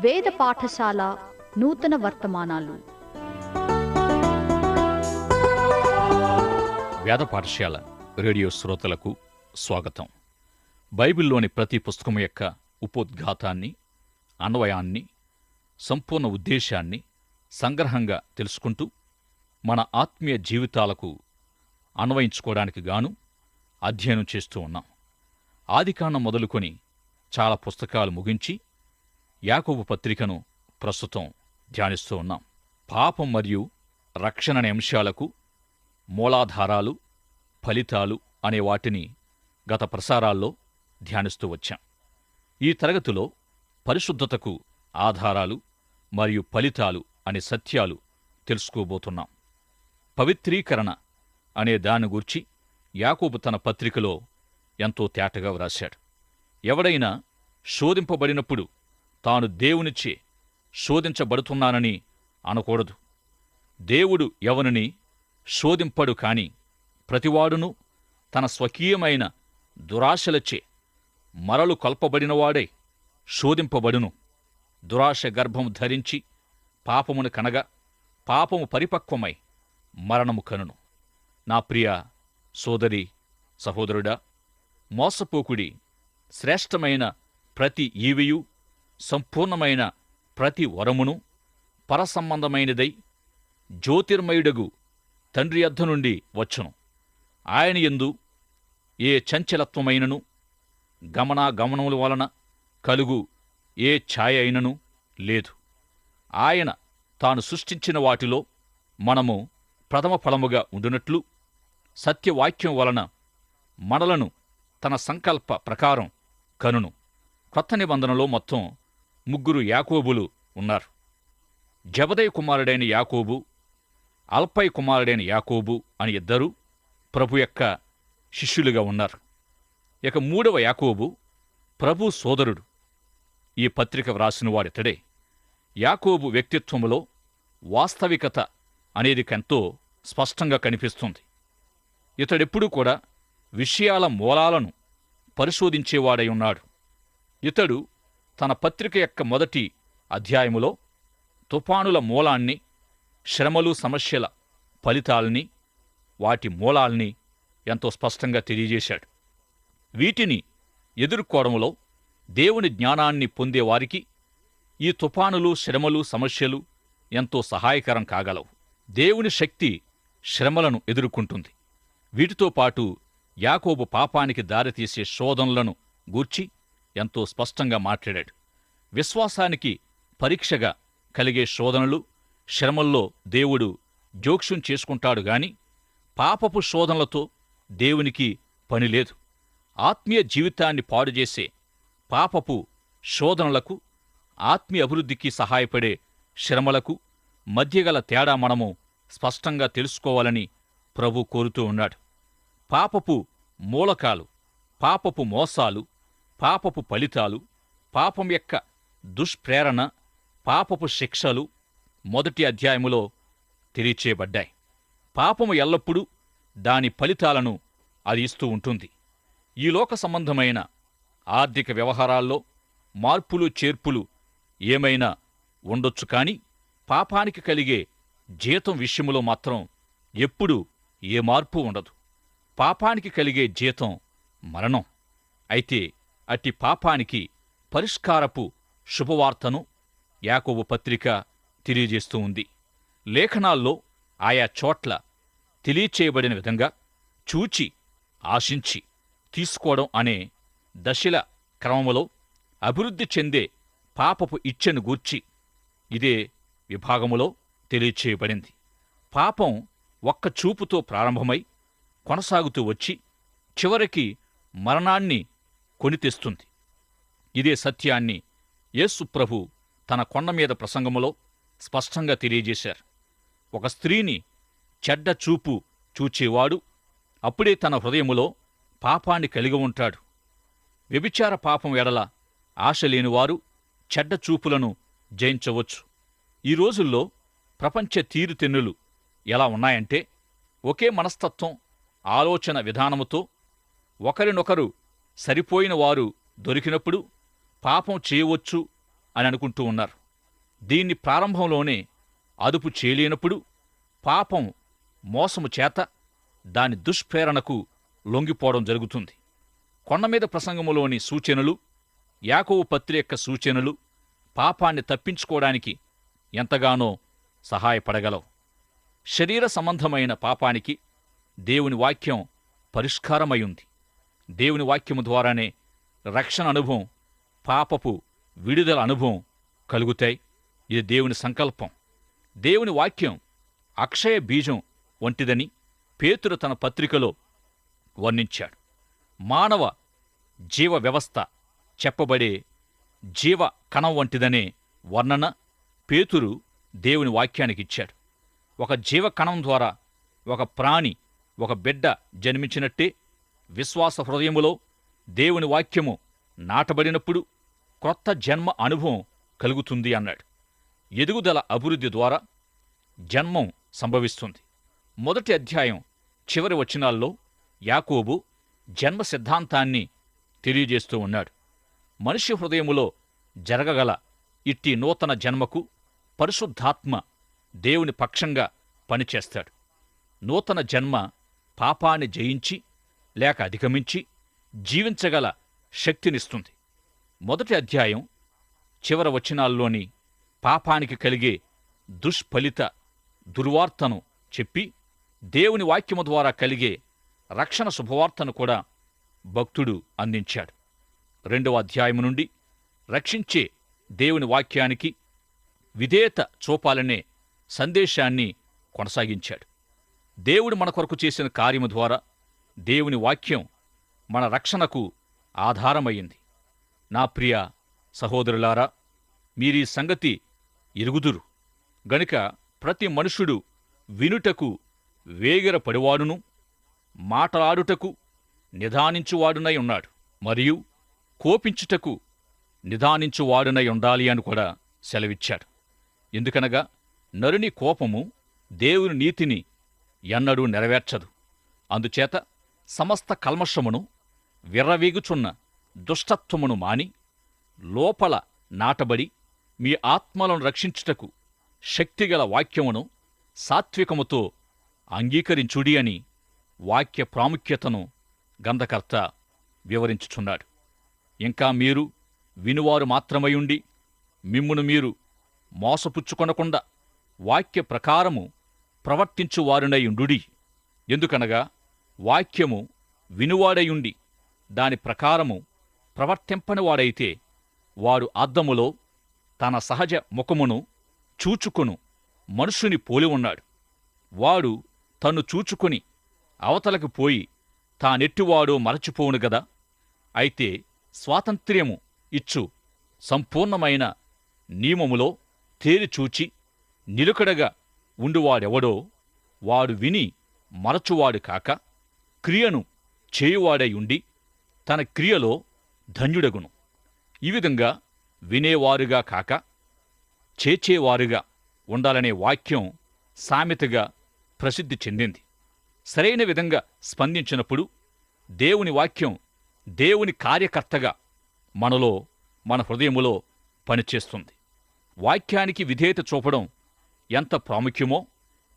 వేద పాఠశాల నూతన వర్తమానాలు. వేద పాఠశాల రేడియో శ్రోతలకు స్వాగతం. బైబిల్లోని ప్రతి పుస్తకం యొక్క ఉపోద్ఘాతాన్ని అన్వయాన్ని సంపూర్ణ ఉద్దేశాన్ని సంగ్రహంగా తెలుసుకుంటూ మన ఆత్మీయ జీవితాలకు అన్వయించుకోవడానికి గాను అధ్యయనం చేస్తూ ఉన్నాం. ఆదికాండం మొదలుకొని చాలా పుస్తకాలు ముగించి యాకోబు పత్రికను ప్రస్తుతం ధ్యానిస్తూ ఉన్నాం. పాపం మరియు రక్షణ అనే అంశాలకు మూలాధారాలు ఫలితాలు అనే వాటిని గత ప్రసారాల్లో ధ్యానిస్తూ వచ్చాం. ఈ తరగతిలో పరిశుద్ధతకు ఆధారాలు మరియు ఫలితాలు అనే సత్యాలు తెలుసుకోబోతున్నాం. పవిత్రీకరణ అనే దాని గురించి యాకోబు తన పత్రికలో ఎంతో తేటగా వ్రాశాడు. ఎవడైనా శోధింపబడినప్పుడు తాను దేవునిచే శోధించబడుతున్నానని అనకూడదు. దేవుడు ఎవరిని శోధింపడు కాని ప్రతివాడును తన స్వకీయమైన దురాశలచే మరలు కొల్పబడినవాడై శోధింపబడును. దురాశ గర్భము ధరించి పాపమును కనగా పాపము పరిపక్వమై మరణము కనును. నా ప్రియ సోదరి సహోదరుడా మోసపోకుడి శ్రేష్టమైన ప్రతి ఈవియు సంపూర్ణమైన ప్రతి వరమును పరసంబంధమైనదై జ్యోతిర్మయుడగు తండ్రి అద్ద నుండి వచ్చును. ఆయన ఎందు ఏ చంచలత్వమైనను గమనాగమనముల వలన కలుగు ఏ ఛాయ అయినను లేదు. ఆయన తాను సృష్టించిన వాటిలో మనము ప్రథమ ఫలముగా ఉండునట్లు సత్యవాక్యం వలన మనలను తన సంకల్ప ప్రకారం కనును. కొత్త నిబంధనలో మొత్తం ముగ్గురు యాకోబులు ఉన్నారు. జబదయ కుమారుడైన యాకోబు అల్పై కుమారుడైన యాకోబు అని ఇద్దరు ప్రభు యొక్క శిష్యులుగా ఉన్నారు. ఇక మూడవ యాకోబు ప్రభు సోదరుడు. ఈ పత్రిక వ్రాసిన వాడితడే యాకోబు వ్యక్తిత్వంలో వాస్తవికత అనేది ఎంతో స్పష్టంగా కనిపిస్తుంది. ఇతడెప్పుడూ కూడా విషయాల మూలాలను పరిశోధించేవాడై ఉన్నాడు. ఇతడు తన పత్రిక యొక్క మొదటి అధ్యాయములో తుఫానుల మూలాన్ని శ్రమలు సమస్యల ఫలితాల్ని వాటి మూలాల్ని ఎంతో స్పష్టంగా తెలియజేశాడు. వీటిని ఎదుర్కోవడంలో దేవుని జ్ఞానాన్ని పొందేవారికి ఈ తుఫానులు శ్రమలు సమస్యలు ఎంతో సహాయకరం కాగలవు. దేవుని శక్తి శ్రమలను ఎదుర్కొంటుంది. వీటితో పాటు యాకోబు పాపానికి దారితీసే శోధనలను గూర్చి ఎంతో స్పష్టంగా మాట్లాడాడు. విశ్వాసానికి పరీక్షగా కలిగే శోధనలు శ్రమల్లో దేవుడు జోక్ష్యం చేసుకుంటాడు గాని పాపపు శోధనలతో దేవునికి పనిలేదు ఆత్మీయ జీవితాన్ని పాడుచేసే పాపపు శోధనలకు ఆత్మీయ అభివృద్ధికి సహాయపడే శ్రమలకు మధ్యగల తేడా మనము స్పష్టంగా తెలుసుకోవాలని ప్రభు కోరుతూ ఉన్నాడు. పాపపు మూలకాలు పాపపు మోసాలు పాపపు ఫలితాలు పాపం యొక్క దుష్ప్రేరణ పాపపు శిక్షలు మొదటి అధ్యాయములో తెలియచేయబడ్డాయి. పాపము ఎల్లప్పుడూ దాని ఫలితాలను అది ఇస్తూ ఉంటుంది. ఈ లోక సంబంధమైన ఆర్థిక వ్యవహారాల్లో మార్పులు చేర్పులు ఏమైనా ఉండొచ్చు కాని పాపానికి కలిగే జీతం విషయములో మాత్రం ఎప్పుడూ ఏ మార్పు ఉండదు. పాపానికి కలిగే జీతం మరణం. అయితే అట్టి పాపానికి పరిష్కారపు శుభవార్తను యాకోబు పత్రిక తెలియజేస్తూ ఉంది. లేఖనాల్లో ఆయా చోట్ల తెలియచేయబడిన విధంగా చూచి ఆశించి తీసుకోవడం అనే దశల క్రమములో అభివృద్ధి చెందే పాపపు ఇచ్చెను గూర్చి ఇదే విభాగములో తెలియచేయబడింది. పాపం ఒక్క చూపుతో ప్రారంభమై కొనసాగుతూ వచ్చి చివరికి మరణాన్ని కొని తెస్తుంది. ఇదే సత్యాన్ని యేసు ప్రభు తన కొండ మీద ప్రసంగములో స్పష్టంగా తెలియజేశారు. ఒక స్త్రీని చెడ్డ చూపు చూచేవాడు అప్పుడే తన హృదయములో పాపాన్ని కలిగి ఉంటాడు. వ్యభిచార పాపం ఎడల ఆశ లేనివారు చెడ్డ చూపులను జయించవచ్చు. ఈ రోజుల్లో ప్రపంచ తీరుతెన్నులు ఎలా ఉన్నాయంటే ఒకే మనస్తత్వం ఆలోచన విధానముతో ఒకరినొకరు సరిపోయిన వారు దొరికినప్పుడు పాపం చేయవచ్చు అని అనుకుంటూ ఉన్నారు. దీన్ని ప్రారంభంలోనే అదుపు చేయలేనప్పుడు పాపం మోసము చేత దాని దుష్ప్రేరణకు లొంగిపోవడం జరుగుతుంది. కొండమీద ప్రసంగములోని సూచనలు యాకోవు పత్రి యొక్క సూచనలు పాపాన్ని తప్పించుకోవడానికి ఎంతగానో సహాయపడగలవు. శరీర సంబంధమైన పాపానికి దేవుని వాక్యం పరిష్కారమై దేవుని వాక్యము ద్వారానే రక్షణ అనుభవం పాపపు విడుదల అనుభవం కలుగుతాయి. ఇది దేవుని సంకల్పం. దేవుని వాక్యం అక్షయ బీజం వంటిదని పేతురు తన పత్రికలో వర్ణించాడు. మానవ జీవ వ్యవస్థ చెప్పబడే జీవ కణం వంటిదనే వర్ణన పేతురు దేవుని వాక్యానికి ఇచ్చాడు. ఒక జీవ కణం ద్వారా ఒక ప్రాణి ఒక బిడ్డ జన్మించినట్టే విశ్వాస హృదయములో దేవుని వాక్యము నాటబడినప్పుడు క్రొత్త జన్మ అనుభవం కలుగుతుంది అన్నాడు. ఎదుగుదల అభివృద్ధి ద్వారా జన్మం సంభవిస్తుంది. మొదటి అధ్యాయం చివరి వచనాల్లో యాకోబు జన్మ సిద్ధాంతాన్ని తెలియజేస్తూ ఉన్నాడు. మనిషి హృదయములో జరగగల ఇట్టి నూతన జన్మకు పరిశుద్ధాత్మ దేవుని పక్షంగా పనిచేస్తాడు. నూతన జన్మ పాపాన్ని జయించి లేక అధిగమించి జీవించగల శక్తినిస్తుంది. మొదటి అధ్యాయం చివర వచనాల్లోని పాపానికి కలిగే దుష్ఫలిత దుర్వార్తను చెప్పి దేవుని వాక్యము ద్వారా కలిగే రక్షణ శుభవార్తను కూడా భక్తుడు అందించాడు. రెండవ అధ్యాయము నుండి రక్షించే దేవుని వాక్యానికి విధేయత చూపాలనే సందేశాన్ని కొనసాగించాడు. దేవుడు మన కొరకు చేసిన కార్యము ద్వారా దేవుని వాక్యం మన రక్షణకు ఆధారమయ్యింది నా ప్రియ సహోదరులారా మీరీ సంగతి ఎరుగుదురు. గనుక ప్రతి మనుషుడు వినుటకు వేగిర పడివాడును మాటలాడుటకు నిదానించువాడునై ఉన్నాడు మరియు కోపించుటకు నిదానించువాడునై ఉండాలి అని కూడా సెలవిచ్చాడు. ఎందుకనగా నరుని కోపము దేవుని నీతిని ఎన్నడూ నెరవేర్చదు. అందుచేత సమస్త కల్మషమును విర్రవీగుచున్న దుష్టత్వమును మాని లోపల నాటబడి మీ ఆత్మలను రక్షించుటకు శక్తిగల వాక్యమును సాత్వికముతో అంగీకరించుడి అని వాక్య ప్రాముఖ్యతను గంధకర్త వివరించుచున్నాడు. ఇంకా మీరు వినువారు మాత్రమయుండి మిమ్మును మీరు మోసపుచ్చుకొనకుండా వాక్య ప్రకారము ప్రవర్తించువారునయుండుడి. ఎందుకనగా వాక్యము వినువాడయుండి దాని ప్రకారము ప్రవర్తింపనివాడైతే వాడు అద్దములో తన సహజ ముఖమును చూచుకును మనుషుని పోలి ఉన్నాడు. వాడు తన్ను చూచుకుని అవతలకు పోయి తానెట్టివాడో మరచిపోవును గదా? అయితే స్వాతంత్ర్యము ఇచ్చు సంపూర్ణమైన నియమములో తేరిచూచి నిలుకడగా ఉండువాడెవడో వాడు విని మరచువాడు కాక క్రియను చేయువాడై ఉండి తన క్రియలో ధన్యుడగును. ఈ విధంగా వినేవారుగా కాక చేచేవారుగా ఉండాలనే వాక్యం సామెతగా ప్రసిద్ధి చెందింది. సరైన విధంగా స్పందించినప్పుడు దేవుని వాక్యం దేవుని కార్యకర్తగా మనలో మన హృదయములో పనిచేస్తుంది. వాక్యానికి విధేయత చూపడం ఎంత ప్రాముఖ్యమో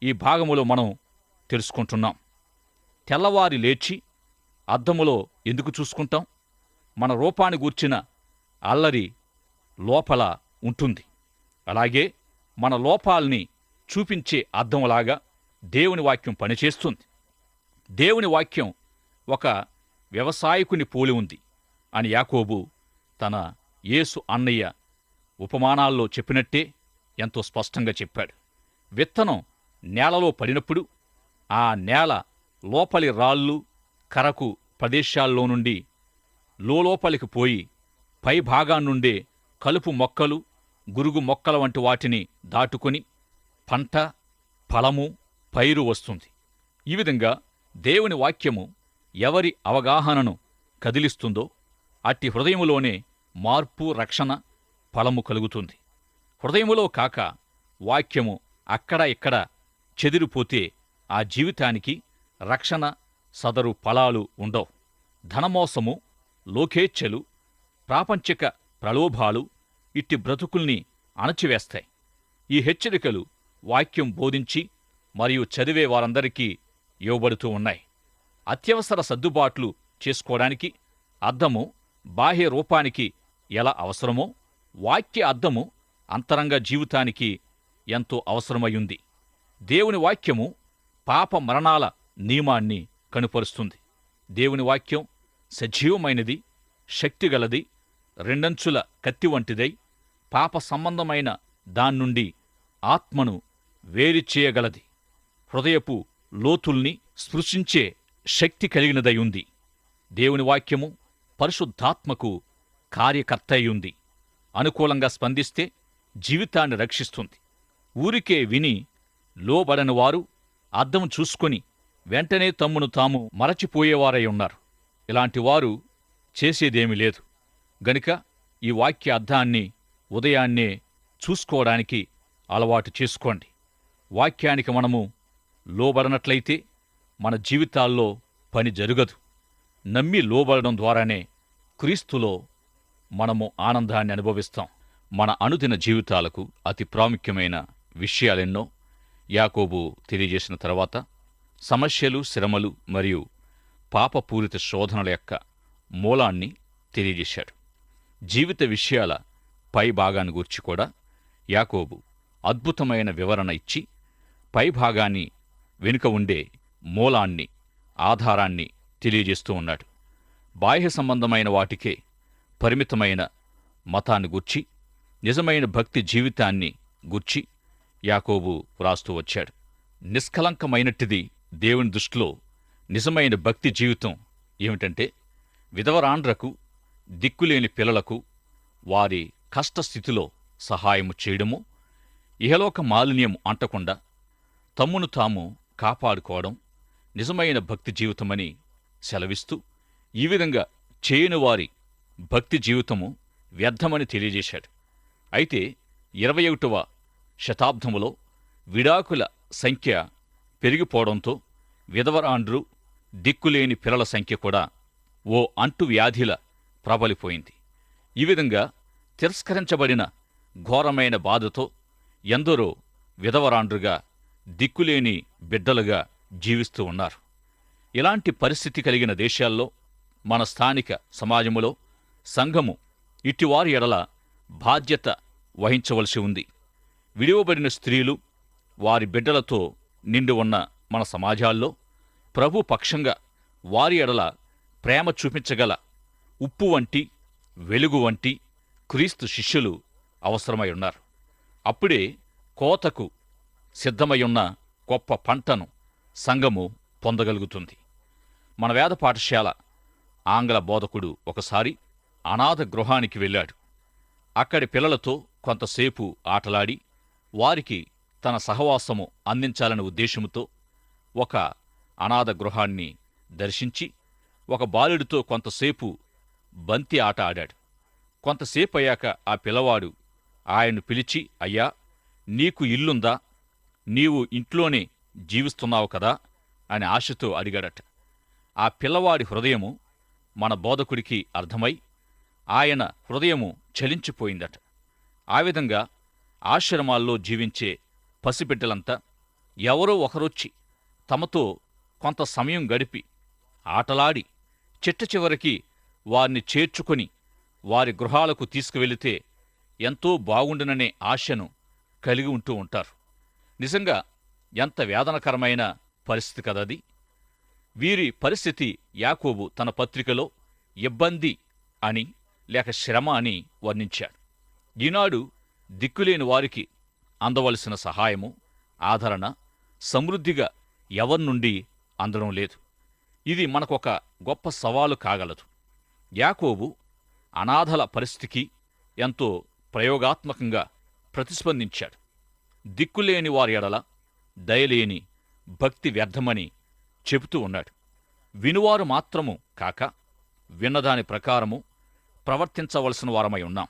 ఈ భాగములో మనం తెలుసుకుంటున్నాం. తెల్లవారి లేచి అద్దములో ఎందుకు చూసుకుంటాం? మన రూపాన్ని గూర్చిన అల్లరి లోపల ఉంటుంది. అలాగే మన లోపాల్ని చూపించే అర్థంలాగా దేవుని వాక్యం పనిచేస్తుంది. దేవుని వాక్యం ఒక వ్యవసాయకుని పోలి ఉంది అని యాకోబు తన యేసు అన్నయ్య ఉపమానాల్లో చెప్పినట్టే ఎంతో స్పష్టంగా చెప్పాడు. విత్తనం నేలలో పడినప్పుడు ఆ నేల లోపలి రాళ్ళు కరకు ప్రదేశాల్లో నుండి లోలోపలికి పోయి పై భాగాన్నుండే కలుపు మొక్కలు గురుగు మొక్కల వంటి వాటిని దాటుకొని పంట ఫలము పైరు వస్తుంది. ఈ విధంగా దేవుని వాక్యము ఎవరి అవగాహనను కదిలిస్తుందో అట్టి హృదయములోనే మార్పు రక్షణ ఫలము కలుగుతుంది. హృదయములో కాక వాక్యము అక్కడ ఇక్కడ చెదిరిపోతే ఆ జీవితానికి రక్షణ సదరు ఫలాలు ఉండవు. ధనమోసము లోకేచ్ఛలు ప్రాపంచిక ప్రలోభాలు ఇట్టి బ్రతుకుల్ని అణచివేస్తాయి. ఈ హెచ్చరికలు వాక్యం బోధించి మరియు చదివే వారందరికీ ఇవ్వబడుతూ ఉన్నాయి. అత్యవసర సర్దుబాట్లు చేసుకోవడానికి అద్దము బాహ్య రూపానికి ఎలా అవసరమో వాక్య అద్దము అంతరంగ జీవితానికి ఎంతో అవసరమయ్యుంది దేవుని వాక్యము పాప మరణాల నియమాన్ని కనుపరుస్తుంది. దేవుని వాక్యం సజీవమైనది శక్తిగలది రెండంచుల కత్తి వంటిదై పాప సంబంధమైన దాన్నుండి ఆత్మను వేరు చేయగలది. హృదయపు లోతుల్ని స్పృశించే శక్తి కలిగినదై ఉంది. దేవుని వాక్యము పరిశుద్ధాత్మకు కార్యకర్తయ్యుంది. అనుకూలంగా స్పందిస్తే జీవితాన్ని రక్షిస్తుంది. ఊరికే విని లోబడని వారు అద్దం చూసుకొని వెంటనే తమ్మును తాము మరచిపోయేవారై ఉన్నారు. ఇలాంటి వారు చేసేదేమీ లేదు. గనుక ఈ వాక్య అర్థాన్ని ఉదయాన్నే చూసుకోవడానికి అలవాటు చేసుకోండి. వాక్యానికి మనము లోబడనట్లయితే మన జీవితాల్లో పని జరగదు. నమ్మి లోబడడం ద్వారానే క్రీస్తులో మనము ఆనందాన్ని అనుభవిస్తాం. మన అనుదిన జీవితాలకు అతి ప్రాముఖ్యమైన విషయాలెన్నో యాకోబు తెలియజేసిన తర్వాత సమస్యలు శ్రమలు మరియు పాపపూరిత శోధనల యొక్క మూలాన్ని తెలియజేశాడు. జీవిత విషయాల పై భాగాన్ని గూర్చి కూడా యాకోబు అద్భుతమైన వివరణ ఇచ్చి పై భాగాన్ని వెనుక ఉండే మూలాన్ని ఆధారాన్ని తెలియజేస్తూ ఉన్నాడు. బాహ్య సంబంధమైన వాటికే పరిమితమైన మతాన్ని గుర్చి నిజమైన భక్తి జీవితాన్ని గుర్చి యాకోబు వ్రాస్తూ వచ్చాడు. నిష్కలంకమైనట్టిది దేవుని దృష్టిలో నిజమైన భక్తి జీవితం ఏమిటంటే విధవరాండ్రకు దిక్కులేని పిల్లలకు వారి కష్టస్థితిలో సహాయము చేయడము ఇహలోక మాలిన్యం అంటకుండా తమ్మును తాము కాపాడుకోవడం నిజమైన భక్తి జీవితమని సెలవిస్తూ ఈ విధంగా చేయని వారి భక్తి జీవితము వ్యర్థమని తెలియజేశాడు. అయితే ఇరవై ఒకటవ శతాబ్దములో విడాకుల సంఖ్య పెరిగిపోవడంతో విధవరాండ్రు దిక్కులేని పిల్లల సంఖ్య కూడా ఓ అంటువ్యాధిల ప్రబలిపోయింది. ఈ విధంగా తిరస్కరించబడిన ఘోరమైన బాధతో ఎందరో విధవరాండ్రుగా దిక్కులేని బిడ్డలుగా జీవిస్తూ ఉన్నారు. ఇలాంటి పరిస్థితి కలిగిన దేశాల్లో మన స్థానిక సమాజములో సంఘము ఇటివారి ఎడల బాధ్యత వహించవలసి ఉంది. విడివబడిన స్త్రీలు వారి బిడ్డలతో నిండి ఉన్న మన సమాజాల్లో ప్రభు పక్షంగా వారి ఎడల ప్రేమ చూపించగల ఉప్పు వంటి వెలుగు వంటి క్రీస్తు శిష్యులు అవసరమై ఉన్నారు. అప్పుడే కోతకు సిద్ధమై ఉన్న గొప్ప పంటను సంఘము పొందగలుగుతుంది. మన వేద పాఠశాల ఆంగ్ల బోధకుడు ఒకసారి అనాథ గృహానికి వెళ్ళాడు. అక్కడి పిల్లలతో కొంతసేపు ఆటలాడి వారికి తన సహవాసము అందించాలనే ఉద్దేశముతో ఒక అనాథ గృహాన్ని దర్శించి ఒక బాలుడితో కొంతసేపు బంతి ఆట ఆడాడు. కొంతసేపు అయ్యాక ఆ పిల్లవాడు ఆయన్ను పిలిచి అయ్యా నీకు ఇల్లుందా? నీవు ఇంట్లోనే జీవిస్తున్నావు కదా? అని ఆశతో అడిగాడట. ఆ పిల్లవాడి హృదయము మన బోధకుడికి అర్థమై ఆయన హృదయము చలించిపోయిందట. ఆ విధంగా ఆశ్రమాల్లో జీవించే పసిబిడ్డలంతా ఎవరో ఒకరొచ్చి తమతో కొంత సమయం గడిపి ఆటలాడి చిట్ట చివరికి వారిని చేర్చుకొని వారి గృహాలకు తీసుకువెళితే ఎంతో బాగుండుననే ఆశను కలిగి ఉంటూ ఉంటారు. నిజంగా ఎంత వేదనకరమైన పరిస్థితి కదది. వీరి పరిస్థితి యాకోబు తన పత్రికలో ఇబ్బంది అని లేక శ్రమ అని వర్ణించాడు ఈనాడు దిక్కులేని వారికి అందవలసిన సహాయము ఆదరణ సమృద్ధిగా ఎవరి నుండి అందడం లేదు. ఇది మనకొక గొప్ప సవాలు కాగలదు. యాకోబు అనాథల పరిస్థితికి ఎంతో ప్రయోగాత్మకంగా ప్రతిస్పందించాడు. దిక్కులేని వారి ఎడల దయలేని భక్తి వ్యర్థమని చెబుతూ ఉన్నాడు. వినువారు మాత్రము కాక విన్నదాని ప్రకారము ప్రవర్తించవలసిన వారమై ఉన్నాం.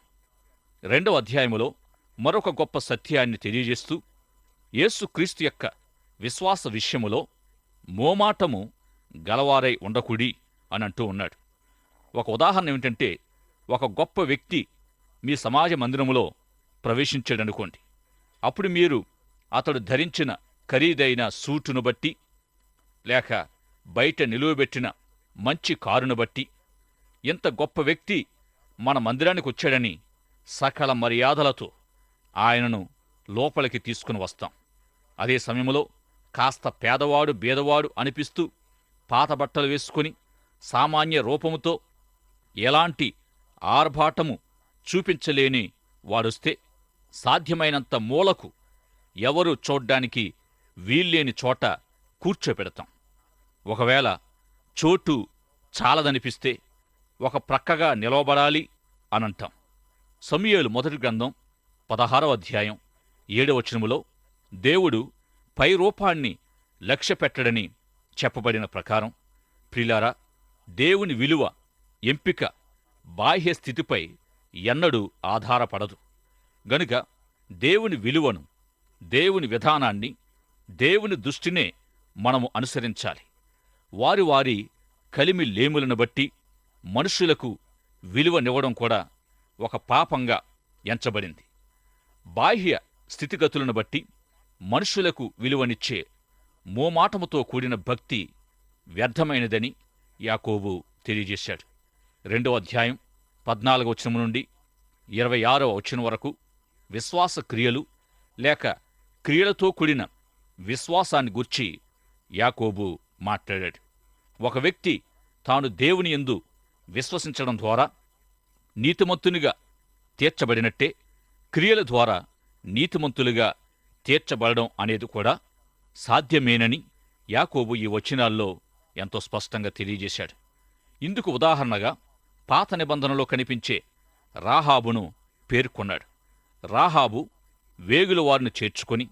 రెండవ అధ్యాయములో మరొక గొప్ప సత్యాన్ని తెలియజేస్తూ యేసుక్రీస్తు యొక్క విశ్వాస విషయములో మోమాటము గలవారై ఉండకుడి అని అంటూ ఉన్నాడు. ఒక ఉదాహరణ ఏమిటంటే ఒక గొప్ప వ్యక్తి మీ సమాజ మందిరములో ప్రవేశించాడనుకోండి. అప్పుడు మీరు అతడు ధరించిన ఖరీదైన సూటును బట్టి లేక బయట నిలువబెట్టిన మంచి కారును బట్టి ఇంత గొప్ప వ్యక్తి మన మందిరానికి వచ్చాడని సకల మర్యాదలతో ఆయనను లోపలికి తీసుకుని వస్తాం. అదే సమయంలో కాస్త పేదవాడు బీదవాడు అనిపిస్తూ పాత బట్టలు వేసుకుని సామాన్య రూపముతో ఎలాంటి ఆర్భాటము చూపించలేని వాడొస్తే సాధ్యమైనంత మూలకు ఎవరు చూడ్డానికి వీల్లేని చోట కూర్చోపెడతాం. ఒకవేళ చోటు చాలదనిపిస్తే ఒక ప్రక్కగా నిలవబడాలి అనంటాం. సమయలు మొదటి గ్రంథం పదహారవ అధ్యాయం. ఏడవచనములో దేవుడు పై రూపాన్ని లక్ష్యపెట్టడని చెప్పబడిన ప్రకారం ప్రిలారా దేవుని విలువ ఎంపిక బాహ్య స్థితిపై ఎన్నడూ ఆధారపడదు. గనుక దేవుని విలువను దేవుని విధానాన్ని దేవుని దృష్టినే మనము అనుసరించాలి. వారి వారి కలిమి లేములను బట్టి మనుషులకు విలువనివ్వడం కూడా ఒక పాపంగా ఎంచబడింది. బాహ్య స్థితిగతులను బట్టి మనుషులకు విలువనిచ్చే మోమాటముతో కూడిన భక్తి వ్యర్థమైనదని యాకోబు తెలియజేశాడు. రెండవ అధ్యాయం పద్నాలుగవ వచనం నుండి ఇరవై ఆరవ వచనం వరకు విశ్వాస క్రియలు లేక క్రియలతో కూడిన విశ్వాసాన్ని గూర్చి యాకోబు మాట్లాడాడు. ఒక వ్యక్తి తాను దేవుని యందు విశ్వసించడం ద్వారా నీతిమంతునిగా తీర్చబడినట్టే క్రియల ద్వారా నీతిమంతులుగా తీర్చబడడం అనేది కూడా సాధ్యమేనని యాకోబు ఈ వచనాల్లో ఎంతో స్పష్టంగా తెలియజేశాడు. ఇందుకు ఉదాహరణగా పాత నిబంధనలో కనిపించే రాహాబును పేర్కొన్నాడు. రాహాబు వేగుల వారిని చేర్చుకొని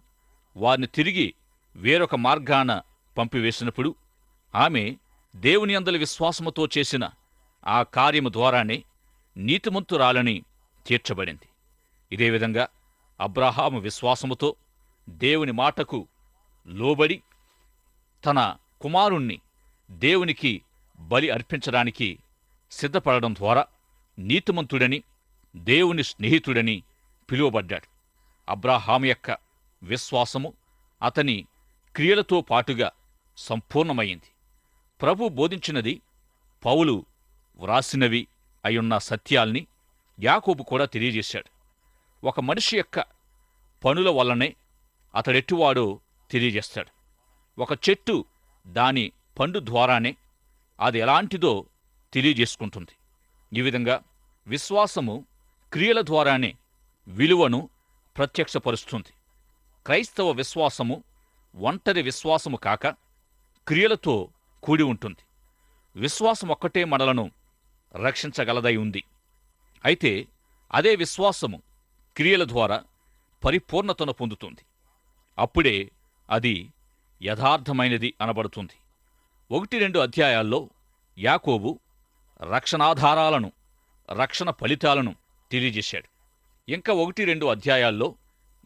వారిని తిరిగి వేరొక మార్గాన పంపివేసినప్పుడు ఆమె దేవుని అందలి విశ్వాసముతో చేసిన ఆ కార్యము ద్వారానే నీతిమంతురాలని తీర్చబడింది. ఇదే విధంగా అబ్రహాము విశ్వాసముతో దేవుని మాటకు లోబడి తన కుమారుణ్ణి దేవునికి బలి అర్పించడానికి సిద్ధపడడం ద్వారా నీతిమంతుడని దేవుని స్నేహితుడని పిలువబడ్డాడు. అబ్రాహాము యొక్క విశ్వాసము అతని క్రియలతో పాటుగా సంపూర్ణమైంది. ప్రభు బోధించినది పౌలు వ్రాసినవి అయున్న సత్యాల్ని యాకోబు కూడా తెలియజేశాడు. ఒక మనిషి యొక్క పనుల వల్లనే అతడెట్టువాడో తెలియజేస్తాడు. ఒక చెట్టు దాని పండు ద్వారానే అది ఎలాంటిదో తెలియజేసుకుంటుంది. ఈ విధంగా విశ్వాసము క్రియల ద్వారానే విలువను ప్రత్యక్షపరుస్తుంది. క్రైస్తవ విశ్వాసము ఒంటరి విశ్వాసము కాక క్రియలతో కూడి ఉంటుంది. విశ్వాసం ఒక్కటే మనలను రక్షించగలదై ఉంది. అయితే అదే విశ్వాసము క్రియల ద్వారా పరిపూర్ణతను పొందుతుంది. అప్పుడే అది యథార్థమైనది అనబడుతుంది. ఒకటి రెండు అధ్యాయాల్లో యాకోబు రక్షణాధారాలను రక్షణ ఫలితాలను తెలియజేశాడు. ఇంకా ఒకటి రెండు అధ్యాయాల్లో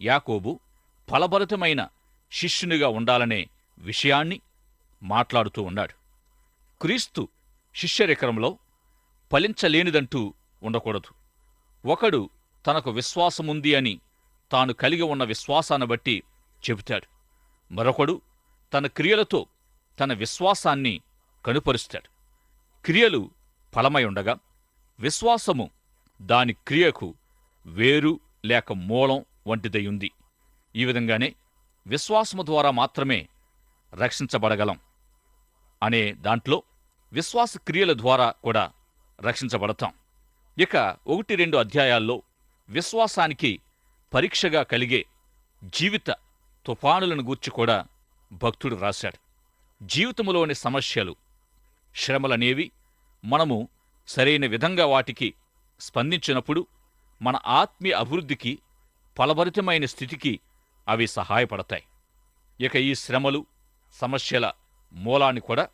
యాకోబు ఫలభరితమైన శిష్యునిగా ఉండాలనే విషయాన్ని మాట్లాడుతూ ఉన్నాడు. క్రీస్తు శిష్యరికరంలో ఫలించలేనిదంటూ ఉండకూడదు. ఒకడు తనకు విశ్వాసముంది అని తాను కలిగి ఉన్న విశ్వాసాన్ని బట్టి చెబుతాడు. మరొకడు తన క్రియలతో తన విశ్వాసాన్ని కనుపరుస్తాడు. క్రియలు ఫలమై ఉండగా విశ్వాసము దాని క్రియకు వేరు లేక మూలం వంటిదై ఉంది. ఈ విధంగానే విశ్వాసము ద్వారా మాత్రమే రక్షించబడగలం అనే దాంట్లో విశ్వాస క్రియల ద్వారా కూడా రక్షించబడతాం. ఇక ఒకటి రెండు అధ్యాయాల్లో విశ్వాసానికి పరీక్షగా కలిగే జీవిత తుఫానులను గూర్చి కూడా భక్తుడు రాశాడు జీవితంలోని సమస్యలు శ్రమలనేవి మనము సరైన విధంగా వాటికి స్పందించినప్పుడు మన ఆత్మీయ అభివృద్ధికి ఫలభరితమైన స్థితికి అవి సహాయపడతాయి. ఇక ఈ శ్రమలు సమస్యల మూలాన్ని కూడా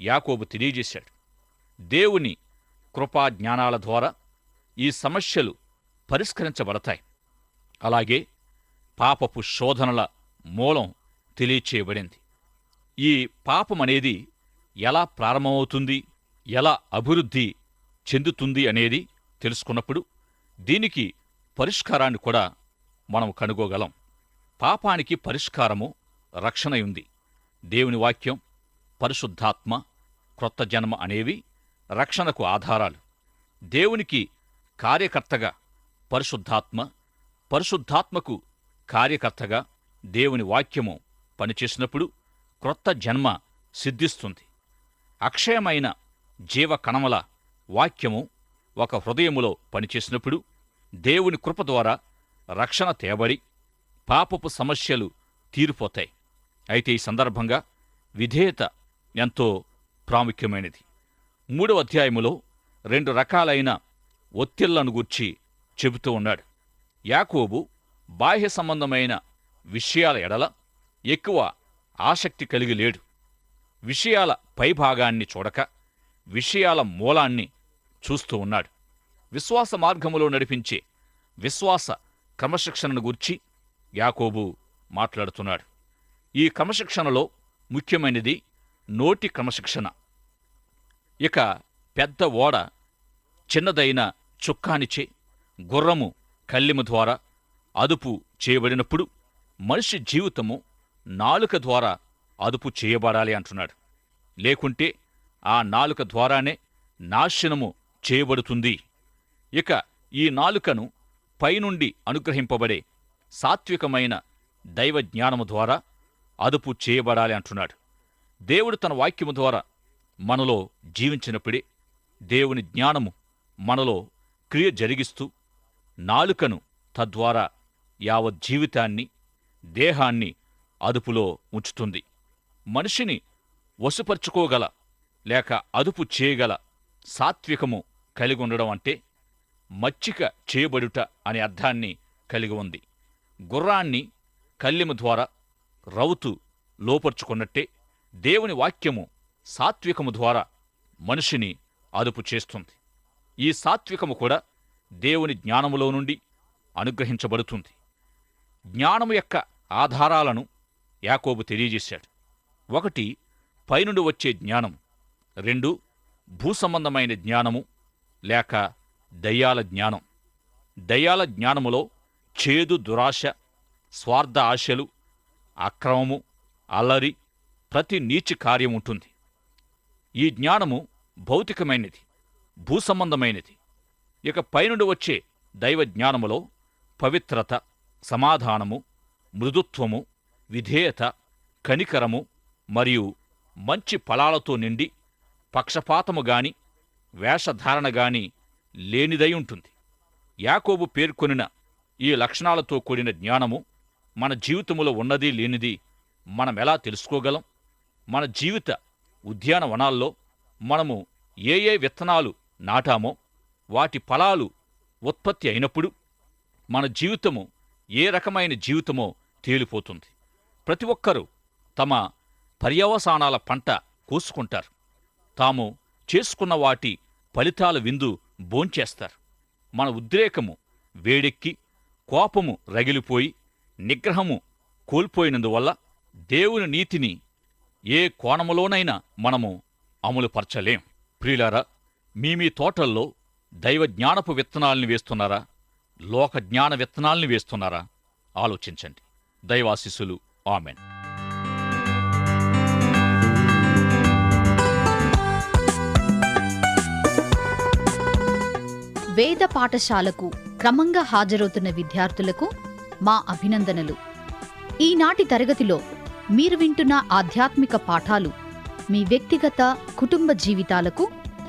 యాకోబు తెలియజేశాడు. దేవుని కృపా జ్ఞానాల ద్వారా ఈ సమస్యలు పరిష్కరించబడతాయి. అలాగే పాపపు శోధనల మూలం తెలియచేయబడింది. ఈ పాపం అనేది ఎలా ప్రారంభమవుతుంది ఎలా అభివృద్ధి చెందుతుంది అనేది తెలుసుకున్నప్పుడు దీనికి పరిష్కారాన్ని కూడా మనం కనుగోగలం. పాపానికి పరిష్కారము రక్షణ ఉంది దేవుని వాక్యం పరిశుద్ధాత్మ క్రొత్త జన్మ అనేవి రక్షణకు ఆధారాలు. దేవునికి కార్యకర్తగా పరిశుద్ధాత్మ పరిశుద్ధాత్మకు కార్యకర్తగా దేవుని వాక్యము పనిచేసినప్పుడు క్రొత్త జన్మ సిద్ధిస్తుంది. అక్షయమైన జీవ కణమల వాక్యము ఒక హృదయములో పనిచేసినప్పుడు దేవుని కృప ద్వారా రక్షణ తేబడి పాపపు సమస్యలు తీరిపోతాయి. అయితే ఈ సందర్భంగా విధేయత ఎంతో ప్రాముఖ్యమైనది. మూడవ అధ్యాయములో రెండు రకాలైన ఒత్తిళ్ళను గూర్చి చెబుతూ ఉన్నాడు. యాకోబు బాహ్య సంబంధమైన విషయాల ఎడల ఎక్కువ ఆసక్తి కలిగి లేడు. విషయాల పైభాగాన్ని చూడక విషయాల మూలాన్ని చూస్తూ ఉన్నాడు. విశ్వాస మార్గములో నడిపించే విశ్వాస క్రమశిక్షణను గూర్చి యాకోబు మాట్లాడుతున్నాడు. ఈ క్రమశిక్షణలో ముఖ్యమైనది నోటి క్రమశిక్షణ. ఇక పెద్ద ఓడ చిన్నదైన చుక్కానిచే గుర్రము కళ్ళెము ద్వారా అదుపు చేయబడినప్పుడు మనిషి జీవితము నాలుక ద్వారా అదుపు చేయబడాలి అంటున్నాడు. లేకుంటే ఆ నాలుక ద్వారానే నాశనము చేయబడుతుంది. ఇక ఈ నాలుకను పైనుండి అనుగ్రహింపబడే సాత్వికమైన దైవ జ్ఞానము ద్వారా అదుపు చేయబడాలి అంటున్నాడు. దేవుడు తన వాక్యము ద్వారా మనలో జీవించినప్పుడే దేవుని జ్ఞానము మనలో క్రియ జరిగిస్తూ నాలుకను తద్వారా యావత్ జీవితాన్ని దేహాన్ని అదుపులో ఉంచుతుంది. మనిషిని వశపరుచుకోగల లేక అదుపు చేయగల సాత్వికము కలిగి ఉండడం అంటే మచ్చిక చేయబడుట అనే అర్థాన్ని కలిగి ఉంది. గుర్రాన్ని కళ్ళెము ద్వారా రౌతు లోపరుచుకున్నట్టే దేవుని వాక్యము సాత్వికము ద్వారా మనిషిని అదుపు చేస్తుంది. ఈ సాత్వికము కూడా దేవుని జ్ఞానములో నుండి అనుగ్రహించబడుతుంది. జ్ఞానము యొక్క ఆధారాలను యాకోబు తెలియజేశాడు. ఒకటి పైనుండి వచ్చే జ్ఞానం. రెండు భూసంబంధమైన జ్ఞానము లేక దయ్యాల జ్ఞానం. దయ్యాల జ్ఞానములో చేదు దురాశ స్వార్థ ఆశలు అక్రమము అల్లరి ప్రతి నీచి కార్యం ఉంటుంది ఈ జ్ఞానము భౌతికమైనది భూసంబంధమైనది ఇక పైనుండి వచ్చే దైవ జ్ఞానములో పవిత్రత సమాధానము మృదుత్వము విధేయత కనికరము మరియు మంచి ఫలాలతో నిండి పక్షపాతము గాని వేషధారణ గాని లేనిదై ఉంటుంది. యాకోబు పేర్కొనిన ఈ లక్షణాలతో కూడిన జ్ఞానము మన జీవితములో ఉన్నది లేనిది మనమెలా తెలుసుకోగలం? మన జీవిత ఉద్యానవనాల్లో మనము ఏ ఏ విత్తనాలు నాటామో వాటి ఫలాలు ఉత్పత్తి అయినప్పుడు మన జీవితము ఏ రకమైన జీవితమో తేలిపోతుంది. ప్రతి ఒక్కరూ తమ పర్యవసానాల పంట కోసుకుంటారు. తాము చేసుకున్న వాటి ఫలితాల విందు భోంచేస్తారు. మన ఉద్రేకము వేడెక్కి కోపము రగిలిపోయి నిగ్రహము కోల్పోయినందువల్ల దేవుని నీతిని ఏ కోణములోనైనా మనము అమలుపరచలేం. ప్రియులారా మీ మీ తోటల్లో దైవ జ్ఞానపు విత్తనాల్ని వేస్తున్నారా? లోక జ్ఞాన విత్తనాల్ని వేస్తున్నారా? ఆలోచించండి. దైవాశిస్సులు. ఆమెన్. వేద పాఠశాలకు క్రమంగా హాజరవుతున్న విద్యార్థులకు మా అభినందనలు. ఈనాటి తరగతిలో మీరు వింటున్న ఆధ్యాత్మిక పాఠాలు మీ వ్యక్తిగత కుటుంబ జీవితాలకు